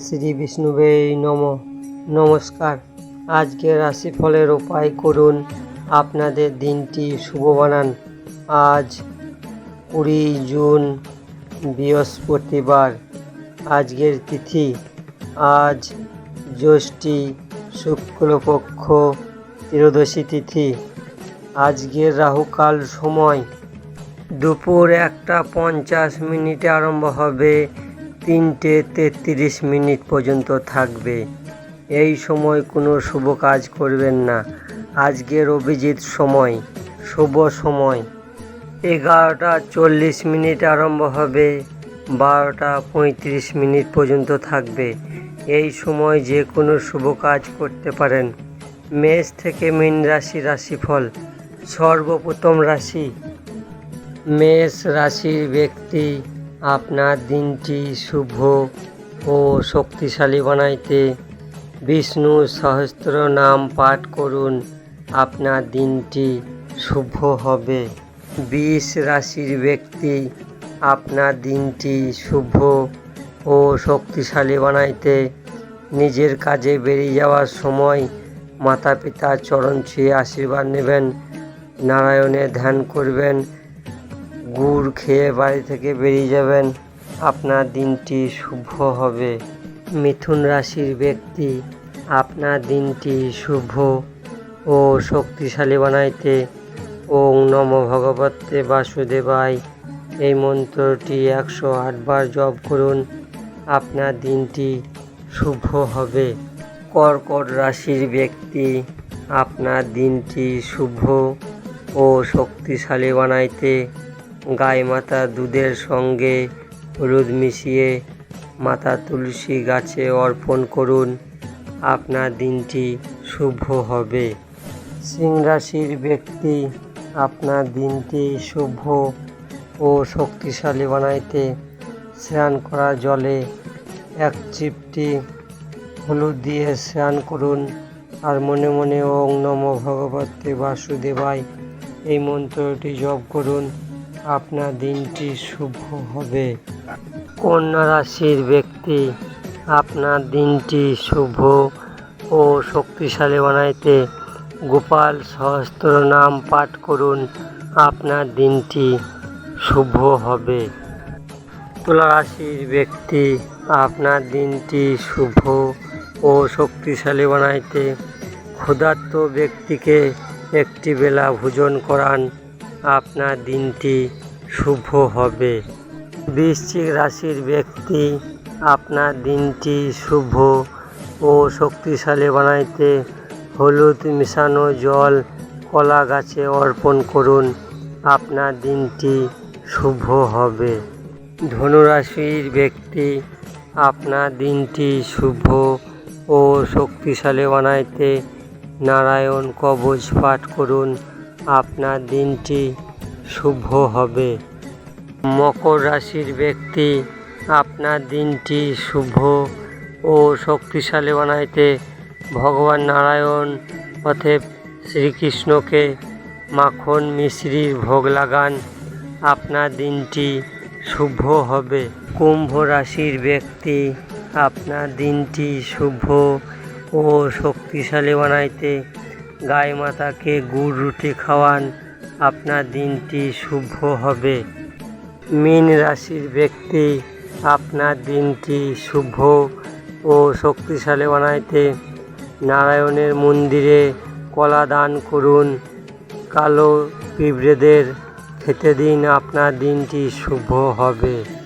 শ্রী বিষ্ণুবে নম, নমস্কার। আজকে রাশিফলের উপায় করুন। আপনাদের দিনটি শুভ বানান। আজ কুড়ি জুন, বৃহস্পতিবার, আজকের তিথি। আজ জ্যৈষ্ঠী, শুক্লপক্ষ, ত্রয়োদশী তিথি। আজকের রাহুকাল সময়। দুপুর একটা পঞ্চাশ মিনিটে আরম্ভ হবে। তিনটে তেত্রিশ মিনিট পর্যন্ত থাকবে। এই সময় কোনো শুভ কাজ করবেন না। আজকের অভিজিৎ সময়, শুভ সময়। এগারোটা চল্লিশ মিনিট আরম্ভ হবে, বারোটা পঁয়ত্রিশ মিনিট পর্যন্ত থাকবে। এই সময় যে কোনো শুভ কাজ করতে পারেন। মেষ থেকে মীন রাশি রাশিফল, সর্বপ্রথম রাশি। মেষ রাশির ব্যক্তি আপনার দিনটি শুভ ও শক্তিশালী বানাইতে। বিষ্ণু সহস্র নাম পাঠ করুন, আপনার দিনটি শুভ হবে। বিষ রাশির ব্যক্তি, আপনার দিনটি শুভ ও শক্তিশালী বানাইতে। নিজের কাজে বেরিয়ে যাওয়ার সময় মাতা পিতার চরণ ছুঁয়ে আশীর্বাদ নেবেন নারায়ণের ধ্যান করবেন গুড় খেয়ে বাড়ি থেকে বেরিয়ে যাবেন। আপনার দিনটি শুভ হবে। মিথুন রাশির ব্যক্তি, আপনার দিনটি শুভ ও শক্তিশালী বানাইতে। ওং নম ভগবতে বাসুদেবায়। এই মন্ত্রটি একশো আটবার জপ করুন। আপনার দিনটি শুভ হবে। কর্কট রাশির ব্যক্তি, আপনার দিনটি শুভ ও শক্তিশালী বানাইতে। গাই মাতা দুধের সঙ্গে হলুদ মিশিয়ে মাতা তুলসী গাছে অর্পণ করুন। আপনার দিনটি শুভ হবে। সিং রাশির ব্যক্তি, আপনার দিনটি শুভ ও শক্তিশালী বানাইতে স্নান করা জলে এক চিপটি হলুদ দিয়ে স্নান করুন। আর মনে মনে ওং নম ভগবতে বাসুদেবায় এই মন্ত্রটি জপ করুন। আপনার দিনটি শুভ হবে। কন্যা রাশির ব্যক্তি, আপনার দিনটি শুভ ও শক্তিশালী বানাইতে গোপাল সহস্র নাম পাঠ করুন। আপনার দিনটি শুভ হবে। তুলা রাশির ব্যক্তি, আপনার দিনটি শুভ ও শক্তিশালী বানাইতে ক্ষুধার্ত ব্যক্তিকে একটি বেলা ভোজন করান। আপনার দিনটি শুভ হবে। বৃশ্চিক রাশির ব্যক্তি আপনার দিনটি শুভ ও শক্তিশালী বানাইতে হলুদ মিশানো জল কলা গাছে অর্পণ করুন। আপনার দিনটি শুভ হবে। ধনুরাশির ব্যক্তি আপনার দিনটি শুভ ও শক্তিশালী বানাইতে নারায়ণ কবচ পাঠ করুন। আপনার দিনটি শুভ হবে। মকর রাশির ব্যক্তি, আপনার দিনটি শুভ ও শক্তিশালী বানাইতে ভগবান নারায়ণ অথব শ্রীকৃষ্ণকে মাখন মিশ্রির ভোগ লাগান। আপনার দিনটি শুভ হবে। কুম্ভ রাশির ব্যক্তি, আপনার দিনটি শুভ ও শক্তিশালী বানাইতে গাই মাতাকে গুড় রুটি খাওয়ান, আপনার দিনটি শুভ হবে। মীন রাশির ব্যক্তি, আপনার দিনটি শুভ ও শক্তিশালী বানাইতে নারায়ণের মন্দিরে কলা দান করুন। কালো পিঁপড়েদের খেতে দিন, আপনার দিনটি শুভ হবে।